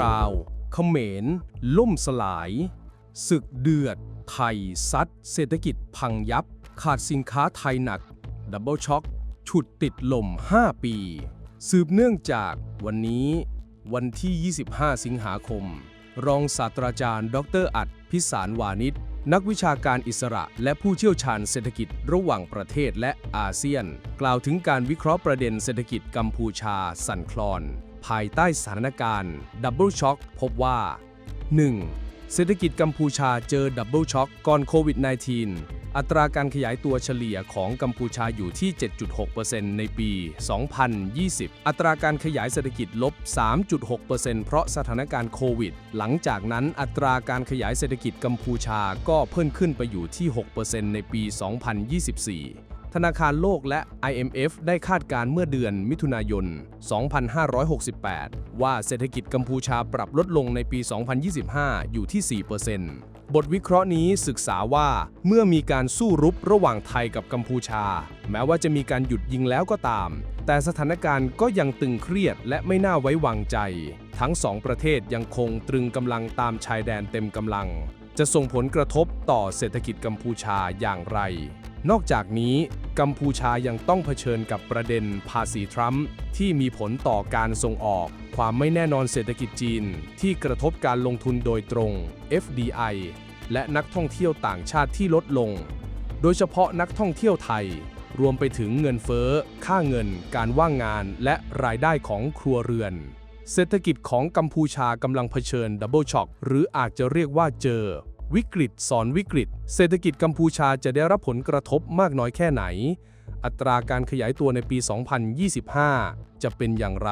ราวเขมร ล่มสลาย ศึกเดือด ไทยซัด เศรษฐกิจพังยับ ขาดสินค้าไทยหนัก ดับเบิลช็อคฉุดติดลม 5 ปี สืบเนื่องจากวันนี้วันที่ 25 สิงหาคม รองศาสตราจารย์ ดรอัด พิสารวานิชนักวิชาการอิสระและผู้เชี่ยวชาญเศรษฐกิจระหว่างประเทศและอาเซียน กล่าวถึงการวิเคราะห์ประเด็นเศรษฐกิจกัมพูชาสั่นคลอน ภายใต้สถานการณ์ดับเบิลช็อคพบว่า 1. เศรษฐกิจกัมพูชาเจอดับเบิลช็อคก่อนโควิด -19 อัตราการขยายตัวเฉลี่ยของกัมพูชาอยู่ที่ 7.6%ในปี 2020 อัตราการขยายเศรษฐกิจลบ 3.6%เพราะสถานการณ์โควิด หลังจากนั้นอัตราการขยายเศรษฐกิจกัมพูชาก็เพิ่มขึ้นไปอยู่ที่ 6%ในปี 2024 ธนาคารโลกและ IMF ได้คาดการณ์เมื่อเดือนมิถุนายน 2568 ว่าเศรษฐกิจกัมพูชาปรับลดลงในปี 2025 อยู่ที่ 4%บทวิเคราะห์นี้ศึกษาว่าเมื่อมีการสู้รุบระหว่างไทยกับกัมพูชา แม้ว่าจะมีการหยุดยิงแล้วก็ตาม แต่สถานการณ์ก็ยังตึงเครียดและไม่น่าไว้วางใจ ทั้งสองประเทศยังคงตรึงกำลังตามชายแดนเต็มกำลัง จะส่งผลกระทบต่อเศรษฐกิจกัมพูชาอย่างไร นอกจากนี้ กัมพูชายังต้องเผชิญกับประเด็นภาษีทรัมป์ที่มีผลต่อการส่งออก ความไม่แน่นอนเศรษฐกิจจีน ที่กระทบการลงทุนโดยตรง FDI และนักท่องเที่ยวต่างชาติที่ลดลง โดยเฉพาะนักท่องเที่ยวไทย รวมไปถึงเงินเฟ้อ ค่าเงิน การว่างงาน และรายได้ของครัวเรือน เศรษฐกิจของกัมพูชากำลังเผชิญดับเบิลช็อคหรืออาจจะเรียกว่าเจอ วิกฤตสอนวิกฤต เศรษฐกิจกัมพูชาจะได้รับผลกระทบมากน้อยแค่ไหน อัตราการขยายตัวในปี 2025 จะเป็นอย่างไร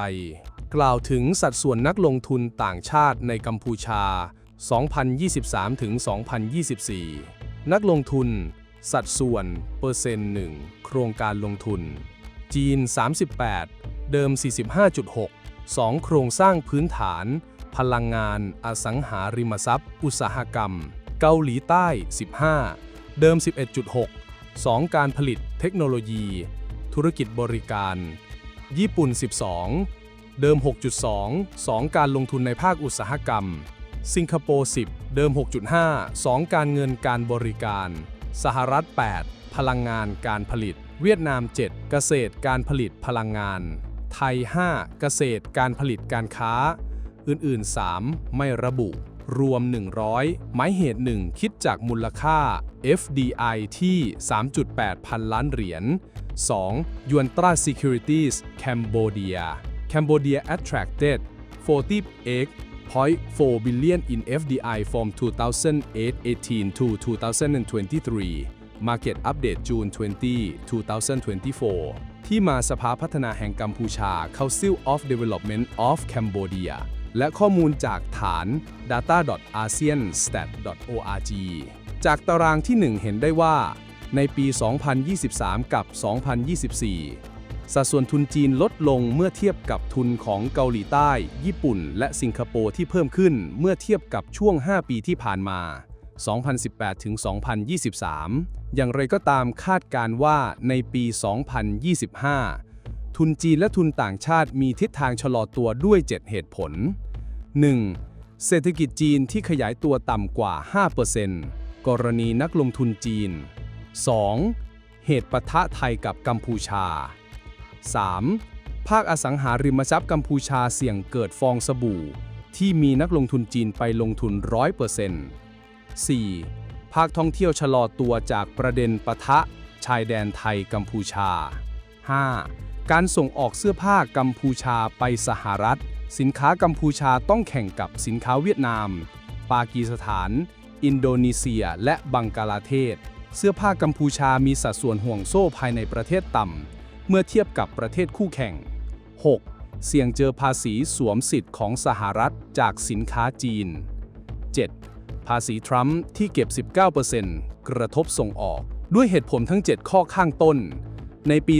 กล่าวถึงสัดส่วนนักลงทุนต่างชาติในกัมพูชา 2023 ถึง 2024 นักลงทุน สัดส่วน เปอร์เซ็นต์หนึ่งโครงการลงทุน จีน 38 เดิม 45.6 2 โครงสร้างพื้นฐาน พลังงาน อสังหาริมทรัพย์ อุตสาหกรรม เกาหลีใต้ 15 เดิม 11.6 2 การผลิตเทคโนโลยี ธุรกิจบริการ ญี่ปุ่น 12 เดิม 6.2 2 การลงทุนในภาคอุตสาหกรรม สิงคโปร์ 10 เดิม 6.5 2 การเงินการบริการ สหรัฐ 8 พลังงานการผลิต เวียดนาม 7 เกษตรการผลิตพลังงาน ไทย 5 เกษตรการผลิตการค้า อื่น ๆ 3 ไม่ระบุ รวม 100หมายเหตุ1คิดจากมูลค่า FDI ที่ 3.8 พันล้านเหรียญ 2. ยวนตรา Securities Cambodia Cambodia attracted 48.4 billion in FDI from 2018 to 2023 Market Update June 20, 2024 ที่มาสภาพัฒนาแห่งกัมพูชา Council of Development of Cambodia และข้อมูลจากฐาน data.aseanstat.org จากตารางที่ 1 เห็นได้ว่า ในปี 2023 กับ 2024 สัดส่วนทุนจีนลดลงเมื่อเทียบกับทุนของเกาหลีใต้ ญี่ปุ่น และสิงคโปร์ที่เพิ่มขึ้นเมื่อเทียบกับช่วง 5 ปีที่ผ่านมา 2018 ถึง 2023 อย่างไรก็ตามคาดการณ์ว่าในปี 2025 ทุนจีนและทุนต่างชาติมีทิศทางชะลอตัวด้วย 7 เหตุผล 1. เศรษฐกิจจีนที่ขยายตัวต่ำกว่า 5%กรณีนักลงทุนจีน 2. เหตุปะทะไทยกับกัมพูชา 3. ภาคอสังหาริมทรัพย์กัมพูชาเสี่ยงเกิดฟองสบู่ ที่มีนักลงทุนจีนไปลงทุน 100% 4. ภาคท่องเที่ยวชะลอตัวจากประเด็นปะทะ ชายแดนไทยกัมพูชา 5. การส่งออกเสื้อผ้ากัมพูชาไปสหรัฐ สินค้ากัมพูชาต้องแข่งกับสินค้าเวียดนาม ปากีสถาน อินโดนีเซีย และบังกลาเทศ เสื้อผ้ากัมพูชามีสัดส่วนห่วงโซ่ภายในประเทศต่ำ เมื่อเทียบกับประเทศคู่แข่ง 6. เสี่ยงเจอภาษีสวมสิทธิ์ของสหรัฐจากสินค้าจีน 7. ภาษีทรัมป์ที่เก็บ 19%กระทบส่งออก ด้วยเหตุผลทั้ง 7 ข้อข้างต้น ในปี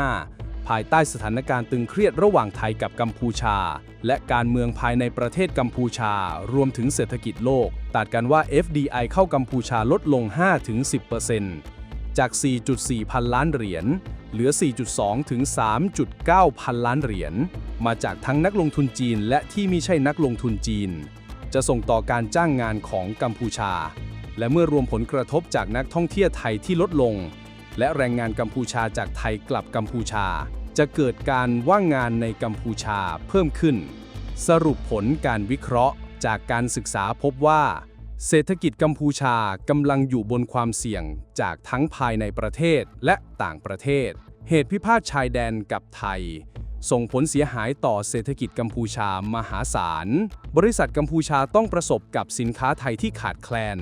2025 ภายใต้สถานการณ์ตึงเครียดระหว่างไทยกับกัมพูชา และการเมืองภายในประเทศกัมพูชา รวมถึงเศรษฐกิจโลก ตัดกันว่า FDI เข้ากัมพูชาลดลง 5-10%จาก 4.4 พันล้านเหรียญเหลือ 4.2 ถึง 3.9 พันล้านเหรียญ มาจากทั้งนักลงทุนจีนและที่ไม่ใช่นักลงทุนจีน จะส่งต่อการจ้างงานของกัมพูชา และเมื่อรวมผลกระทบจากนักท่องเที่ยวไทยที่ลดลง และแรงงานกัมพูชาจากไทยกลับกัมพูชา จะเกิดการว่างงานในกัมพูชาเพิ่มขึ้น สรุปผลการวิเคราะห์จากการศึกษาพบว่า เศรษฐกิจกัมพูชากำลังอยู่บนความเสี่ยงจากทั้งภายในประเทศและต่างประเทศ เหตุพิพาทชายแดนกับไทย ส่งผลเสียหายต่อเศรษฐกิจกัมพูชามหาศาล บริษัทกัมพูชาต้องประสบกับสินค้าไทยที่ขาดแคลน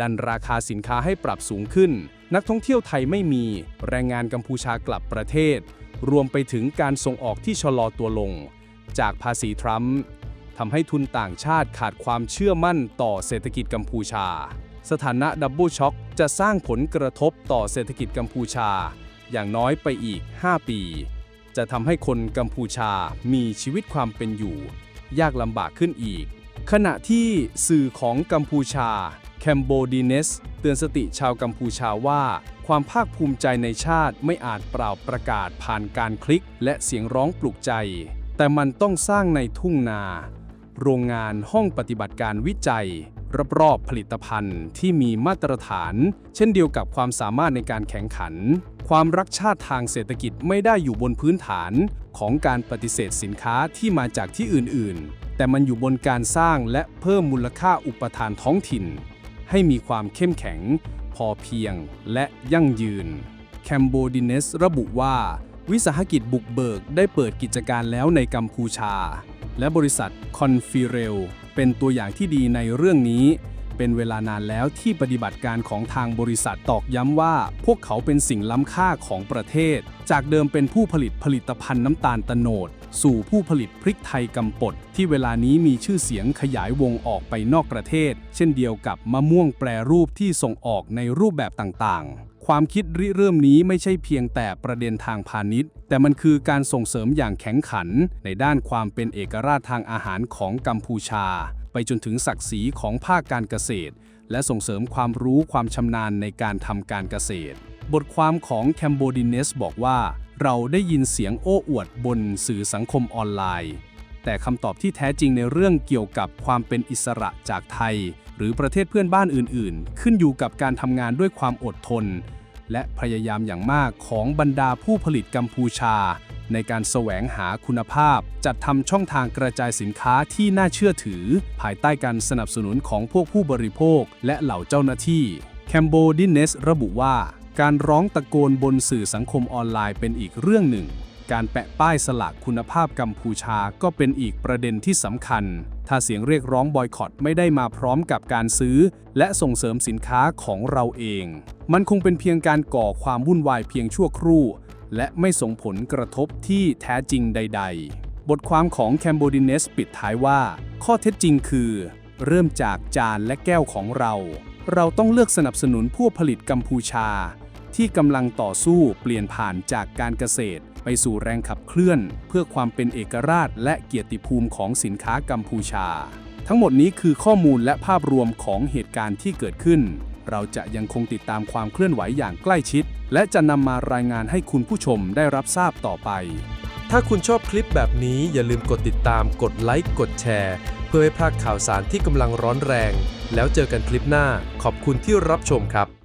ดันราคาสินค้าให้ปรับสูงขึ้น นักท่องเที่ยวไทยไม่มี แรงงานกัมพูชากลับประเทศ รวมไปถึงการส่งออกที่ชะลอตัวลง จากภาษีทรัมป์ทำให้ทุนต่างชาติขาดความเชื่อมั่นต่อเศรษฐกิจกัมพูชา สถานะดับเบิลช็อคจะสร้างผลกระทบต่อเศรษฐกิจกัมพูชา อย่างน้อยไปอีก 5 ปี จะทำให้คนกัมพูชามีชีวิตความเป็นอยู่ ยากลำบากขึ้นอีก ขณะที่สื่อของกัมพูชา แคมโบดีเนสเตือนสติชาวกัมพูชาว่า ความภาคภูมิใจในชาติไม่อาจเปล่าประกาศผ่านการคลิกและเสียงร้องปลุกใจ แต่มันต้องสร้างในทุ่งนา โรงงานห้องปฏิบัติการวิจัยรอบๆผลิตภัณฑ์ที่มีมาตรฐาน เช่นเดียวกับความสามารถในการแข่งขัน ความรักชาติทางเศรษฐกิจไม่ได้อยู่บนพื้นฐานของการปฏิเสธสินค้าที่มาจากที่อื่นๆ แต่มันอยู่บนการสร้างและเพิ่มมูลค่าอุปทานท้องถิ่น ให้มีความเข้มแข็ง พอเพียงและยั่งยืน แคมโบดินเนสระบุว่าวิสาหกิจบุกเบิกได้เปิดกิจการแล้วในกัมพูชา และบริษัทคอนฟิเรลเป็นตัวอย่างที่ดีในเรื่องนี้ เป็นเวลานานแล้วที่ปฏิบัติการของทางบริษัทตอกย้ำว่า พวกเขาเป็นสิ่งล้ำค่าของประเทศ จากเดิมเป็นผู้ผลิตผลิตภัณฑ์น้ำตาลตะโนด สู่ผู้ผลิตพริกไทยกำปดที่เวลานี้มีชื่อเสียงขยายวงออกไปนอกประเทศ เช่นเดียวกับมะม่วงแปรรูปที่ส่งออกในรูปแบบต่างๆ ความคิดริเริ่มนี้ไม่ใช่เพียงแต่ประเด็นทางพาณิชย์ แต่มันคือการส่งเสริมอย่างแข็งขัน ในด้านความเป็นเอกราชทางอาหารของกัมพูชา ไปจนถึงศักดิ์ศรีของภาคการเกษตร และส่งเสริมความรู้ความชำนาญในการทำการเกษตรบทความของแคมโบดิเนสบอกว่า เราได้ยินเสียงโอ้อวดบนสื่อสังคมออนไลน์ แต่คำตอบที่แท้จริงในเรื่องเกี่ยวกับความเป็นอิสระจากไทย หรือประเทศเพื่อนบ้านอื่น ๆ ขึ้นอยู่กับการทำงานด้วยความอดทน และพยายามอย่างมากของบรรดาผู้ผลิตกัมพูชา ในการแสวงหาคุณภาพ จัดทำช่องทางกระจายสินค้าที่น่าเชื่อถือ ภายใต้การสนับสนุนของพวกผู้บริโภค และเหล่าเจ้าหน้าที่แคมโบดิเนสระบุว่า การร้องตะโกนบนสื่อสังคมออนไลน์เป็นอีกเรื่องหนึ่ง การแปะป้ายสลากคุณภาพกัมพูชาก็เป็นอีกประเด็นที่สำคัญ ถ้าเสียงเรียกร้องบอยคอตไม่ได้มาพร้อมกับการซื้อ และส่งเสริมสินค้าของเราเอง มันคงเป็นเพียงการก่อความวุ่นวายเพียงชั่วครู่ และไม่ส่งผลกระทบที่แท้จริงใด ๆ บทความของแคมโบดิเนสปิดท้ายว่า ข้อเท็จจริงคือ เริ่มจากจานและแก้วของเรา เราต้องเลือกสนับสนุนผู้ผลิตกัมพูชา ที่กำลังต่อสู้เปลี่ยนผ่านจากการเกษตร ไปสู่แรงขับเคลื่อน เพื่อความเป็นเอกราชและเกียรติภูมิของสินค้ากัมพูชา ทั้งหมดนี้คือข้อมูลและภาพรวมของเหตุการณ์ที่เกิดขึ้น เราจะยังคงติดตามความเคลื่อนไหวอย่างใกล้ชิด และจะนำมารายงานให้คุณผู้ชมได้รับทราบต่อไป ถ้าคุณชอบคลิปแบบนี้อย่าลืมกดติดตาม กดไลค์ กดแชร์ เพื่อไม่พลาดข่าวสารที่กำลังร้อนแรง แล้วเจอกันคลิปหน้า ขอบคุณที่รับชมครับ